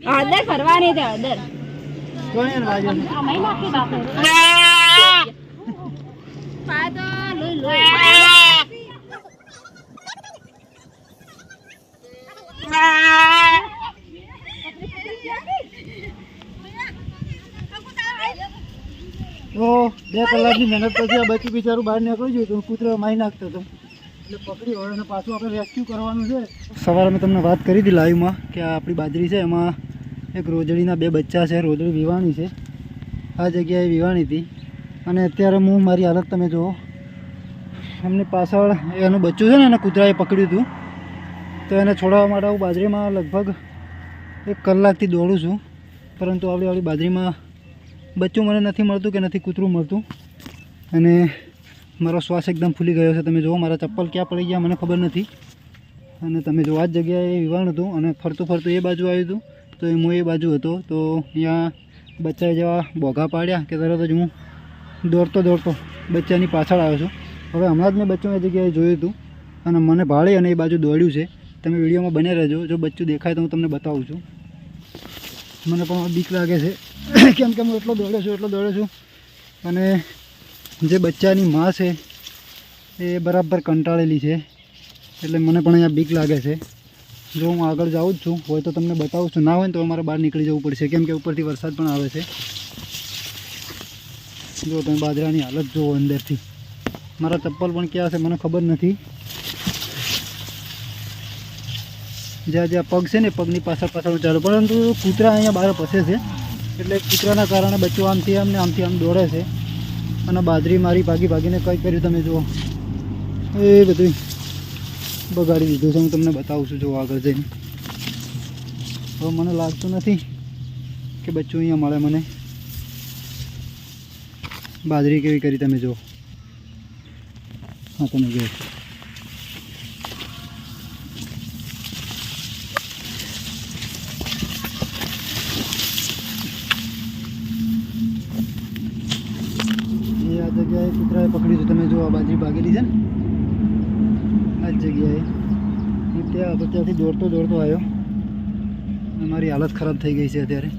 હળદર ફરવાની છે અંદર. તો બે કલાકની મહેનત પછી આ બચી બિચારું બહાર નીકળ્યું છે તો કૂતરો મારી નાખતો હતો. એટલે પકડી હવે અને પાછું આપણે રેસ્ક્યુ કરવાનું છે. સવારે મેં તમને વાત કરી હતી લાઈવમાં કે આ આપણી બાજરી છે એમાં એક રોજડીના બે બચ્ચા છે, રોજડી વિવાણી છે. આ જગ્યાએ વિવાણી હતી. અને અત્યારે હું, મારી હાલત તમે જુઓ. એમની પાછળ એનું બચ્ચું છે ને, એને કૂતરાએ પકડ્યું હતું. તો એને છોડાવવા માટે હું બાજરીમાં લગભગ એક કલાકથી દોડું છું. પરંતુ આવડી આવડી બાજરીમાં બચ્ચું મને નથી મળતું કે નથી કૂતરું મળતું. અને મારો શ્વાસ એકદમ ફૂલી ગયો છે. તમે જુઓ, મારા ચપ્પલ ક્યાં પડી ગયા મને ખબર નથી. અને તમે જો આ જ જગ્યાએ વિવાણ હતું અને ફરતું ફરતું એ બાજુ આવ્યું હતું. તો હું એ બાજુ હતો. તો અહીંયા બચ્ચાએ જેવા બોઘા પાડ્યા કે તરત જ હું દોડતો દોડતો બચ્ચાની પાછળ આવ્યો છું. હવે હમણાં જ મેં બચ્ચું એ જગ્યાએ જોયું હતું અને મને ભાળે અને એ બાજુ દોડ્યું છે. તમે વિડીયોમાં બને રહેજો. જો બચ્ચું દેખાય તો હું તમને બતાવું છું. મને પણ બીક લાગે છે કેમ કે હું એટલો દોડ્યો છું, એટલો દોડ્યો છું. અને જે બચ્ચાની માં છે એ બરાબર કંટાળેલી છે. એટલે મને પણ અહીંયા બીક લાગે છે. જો હું આગળ જાઉં જ છું, હોય તો તમને બતાવું છું. ના હોય ને તો અમારે બહાર નીકળી જવું પડશે. કેમ કે ઉપરથી વરસાદ પણ આવે છે. જો તમે બાજરાની હાલત જુઓ અંદરથી. મારા ચપ્પલ પણ ક્યાં છે મને ખબર નથી. જ્યાં જ્યાં પગ છે ને, પગની પાછળ પાછળ ચાલુ પરંતુ કૂતરા અહીંયા બહાર પસે છે. એટલે કૂતરાના કારણે બચ્ચું આમથી આમ આમથી આમ દોડે છે. અને બાજરી મારી ભાગી ભાગીને કંઈ કર્યું તમે જુઓ. એ બધું બગાડી દીધું છે, હું તમને બતાવું છું જો આગળ જઈને. હવે મને લાગતું નથી કે બચ્ચું અહીંયા મળે મને. બાજરી કેવી કરી તમે જુઓ. હા, તમે જુઓ. જગ્યાએ કૂતરાએ પકડી તો તમે જો આ બાજરી ભાગેલી છે ને? આ જ જગ્યાએ. હું ત્યાં હતો, ત્યાંથી દોડતો દોડતો આવ્યો. મારી હાલત ખરાબ થઈ ગઈ છે અત્યારે.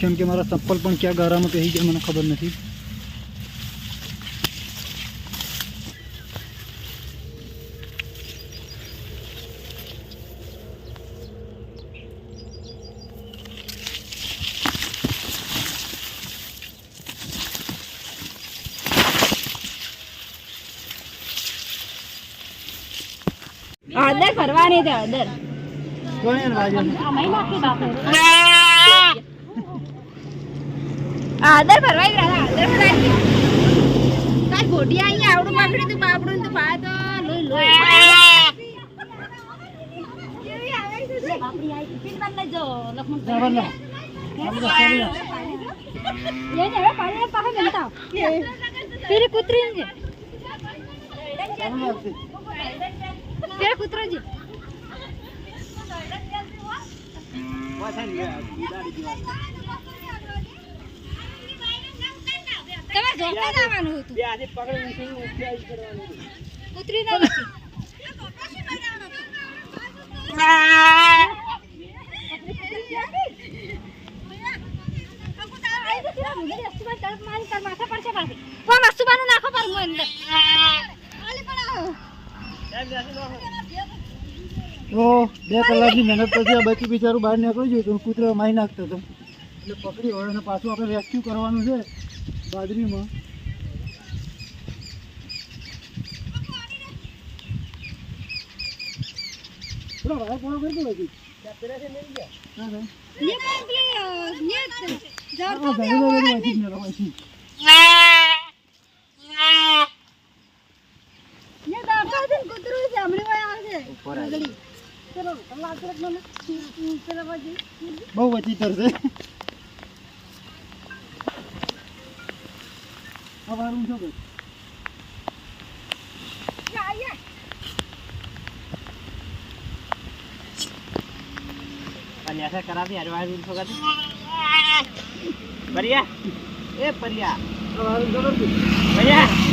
કેમ કે મારા ચપ્પલ પણ ક્યાં ગારામાં કહી ગયા મને ખબર નથી. હળદર ફરવાની છે આદર. આદર ફરવાની તાર ગોઢી અહીંયા આવડું પકડ્યું તું બાપડું તું લોઈ તે? આપણી આ ટિફિનમાં લેજો લખમણ બરાબર ને? આપણે તો ચાલી જા. એને હવે પાણી પાસે બનતા પેલી કૂતરી છે ચાલુ રાખજે. પેલા કૂતરો છે તમારે જોતા જવાનું હતું કૂતરી ના નથી તો બે કલાકની મહેનત પછી આ બચ્ચું બિચારું બહાર નીકળ્યું જોઈએ તો કૂતરો મારી નાખતો હતો. એટલે પકડી એને પાછું આપણે રેસ્ક્યુ કરવાનું છે. ના, ના. હા, બહુ વધી તરશે હવારું જો પર્યા કરાવી અરવાયું છો કદી પર્યા એ પર્યા પર્યા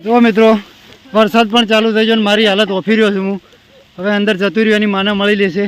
જો મિત્રો વરસાદ પણ ચાલુ થઈ ગયો મારી હાલત ઓફી રહ્યો છું હું. હવે અંદર જતું રહ્યો એની માને મળી લેશે.